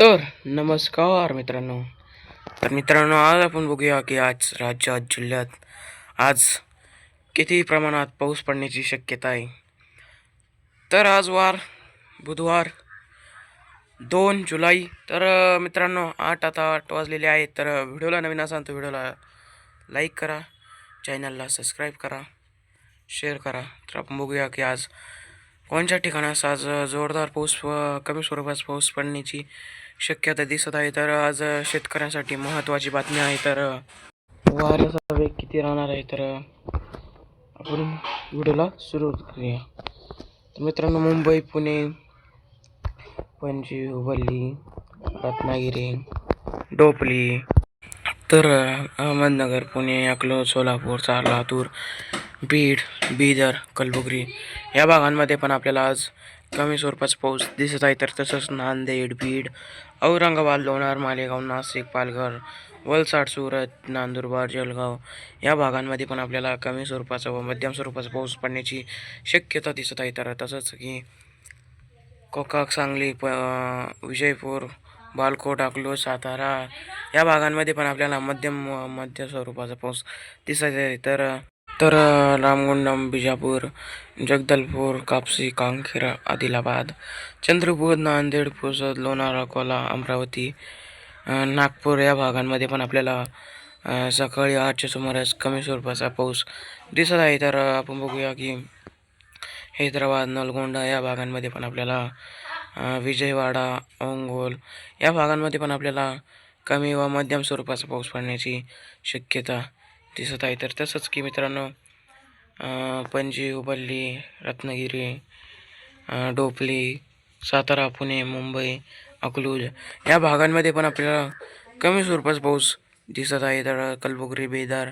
तर नमस्कार मित्रांनो. तर मित्रांनो आज आपण बघूया की आज राज्यात जिल्ह्यात आज किती प्रमाणात पाऊस पडण्याची शक्यता आहे. तर आज वार बुधवार दोन जुलै. तर मित्रांनो आठ आता आठ वाजलेले आहेत. तर व्हिडिओला नवीन असाल तर व्हिडिओला लाईक करा. चॅनलला सबस्क्राईब करा. शेअर करा. तर आपण बघूया की आज कोणत्या ठिकाणास आज जोरदार पाऊस कमी स्वरूपात पाऊस पडण्याची शक्यता दिसत आहे तर आज शेतकऱ्यांसाठी महत्त्वाची बातमी आहे तर वाऱ्याचा वेग किती राहणार आहे तर आपण व्हिडिओला सुरुवात करूया. तर मित्रांनो मुंबई पुणे पणजी हुबल्ली रत्नागिरी डोपली तर अहमदनगर पुणे अकलोज सोलापूर चार लातूर बीड बीदर कलबुगरी या भागांमध्ये पण आपल्याला आज कमी स्वरूपाचा पाऊस दिसत आहे तर तसंच नांदेड बीड औरंगाबाद लोणार मालेगाव नाशिक पालघर वलसाड सुरत नांदुरबार जळगाव या भागांमध्ये पण आपल्याला कमी स्वरूपाचा व मध्यम स्वरूपाचा पाऊस पडण्याची शक्यता दिसत आहे. तर तसंच की कोकाक सांगली प विजयपूर बालकोट अकलूज सातारा या भागांमध्ये पण आपल्याला मध्यम मध्य स्वरूपाचा पाऊस दिसत आहे. तर तर रामगुंडम बिजापूर जगदलपूर कापसी कांखेर आदिलाबाद चंद्रपूर नांदेड पुसद लोणारा अकोला अमरावती नागपूर या भागांमध्ये पण आपल्याला सकाळी आठच्या सुमारास कमी स्वरूपाचा पाऊस दिसत आहे. तर आपण बघूया की हैदराबाद नलगोंडा या भागांमध्ये पण आपल्याला विजयवाडा ओंगोल या भागांमध्ये पण आपल्याला कमी व मध्यम स्वरूपाचा पाऊस पडण्याची शक्यता दिसत आहे. तर तसंच की मित्रांनो अ, पणजी हुबल्ली रत्नागिरी डोपली सातारा पुणे मुंबई अकलूज या भागांमध्ये पण आपल्याला कमी स्वरूपाचा पाऊस दिसत आहे. तर कलबुगरी बेदार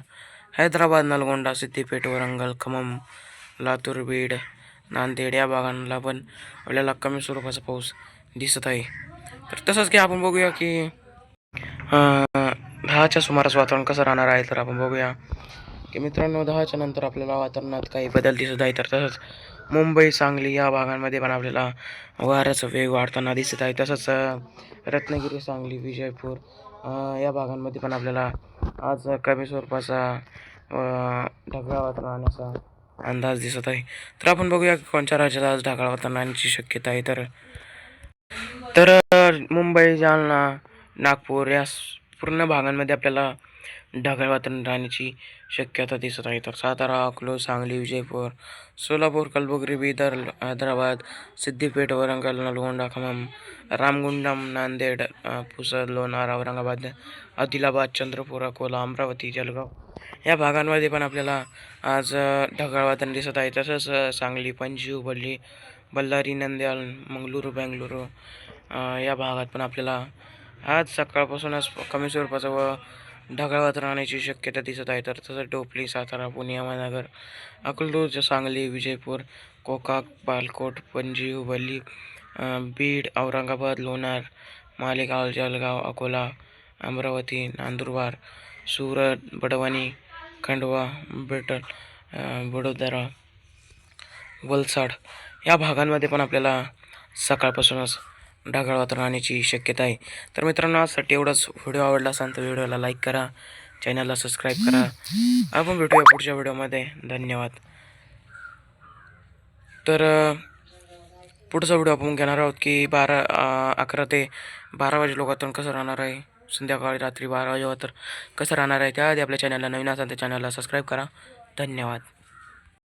हैदराबाद नलगोंडा सिद्दीपेठ वरंगल खमम लातूर बीड नांदेड या भागांना पण आपल्याला कमी स्वरूपाचा पाऊस दिसत आहे. तर तसंच की आपण बघूया की दहाच्या सुमारास वातावरण कसं राहणार आहे तर आपण बघूया. की मित्रांनो दहाच्या नंतर आपल्याला वातावरणात काही बदल दिसत आहे तर तसंच मुंबई सांगली या भागांमध्ये पण आपल्याला वाऱ्याचा वेग वाढताना दिसत आहे. तसंच रत्नागिरी सांगली विजयपूर या भागांमध्ये पण आपल्याला आज कमी स्वरूपाचा ढगळा ढगाळ वातावरण राहण्याचा अंदाज दिसत आहे. तर आपण बघूया कोणत्या राज्यात आज ढगाळ वातावरण शक्यता आहे. तर तर मुंबई जालना नागपूर या पूर्ण भागांमध्ये आपल्याला ढगाळ वातावरण राहण्याची शक्यता दिसत आहे. तर सातारा अकलूज सांगली विजयपूर सोलापूर कलबुर्गी बिदर हैदराबाद सिद्दीपेठ वरंगल नलगोंडा खमम रामगुंडम नांदेड पुसद लोणार औरंगाबाद आदिलाबाद चंद्रपूर अकोला अमरावती जलगाव या भागांमध्ये पण आपल्याला आज ढगाळ वातावरण दिसत आहे. तसंच सांगली पणजी हुबळी बल्लारी नंद्याल मंगळुरू बेंगलुरू या भागात पण आपल्याला आज सकाळपासूनच कमी स्वरूपाचं व ढगाळ वातावरण राहण्याची शक्यता दिसत आहे. तर तसं टोपली सातारा पुणे अहमदनगर अकलूज सांगली विजयपूर कोकाक बालकोट पणजी हुबली बीड औरंगाबाद लोणार मालेगाव जळगाव अकोला अमरावती नांदुरबार सुरत बडवानी खंडवा बेटल वडोदरा वलसाड या भागांमध्ये पण आपल्याला सकाळपासूनच ढगाळ वातावरण राहण्याची शक्यता आहे. तर मित्रांनो आजसाठी एवढाच. व्हिडिओ आवडला असेल तर व्हिडिओला लाईक करा. चॅनलला सबस्क्राईब करा. आपण भेटूया पुढच्या व्हिडिओमध्ये. धन्यवाद. तर पुढचा व्हिडिओ आपण घेणार आहोत की बारा अकरा ते बारा वाजे लोकातून कसं राहणार आहे? संध्याकाळी रात्री बारा वाजेवर तर कसं राहणार आहे? त्याआधी आपल्या चॅनलला नवीन असाल तर चॅनलला सबस्क्राईब करा. धन्यवाद.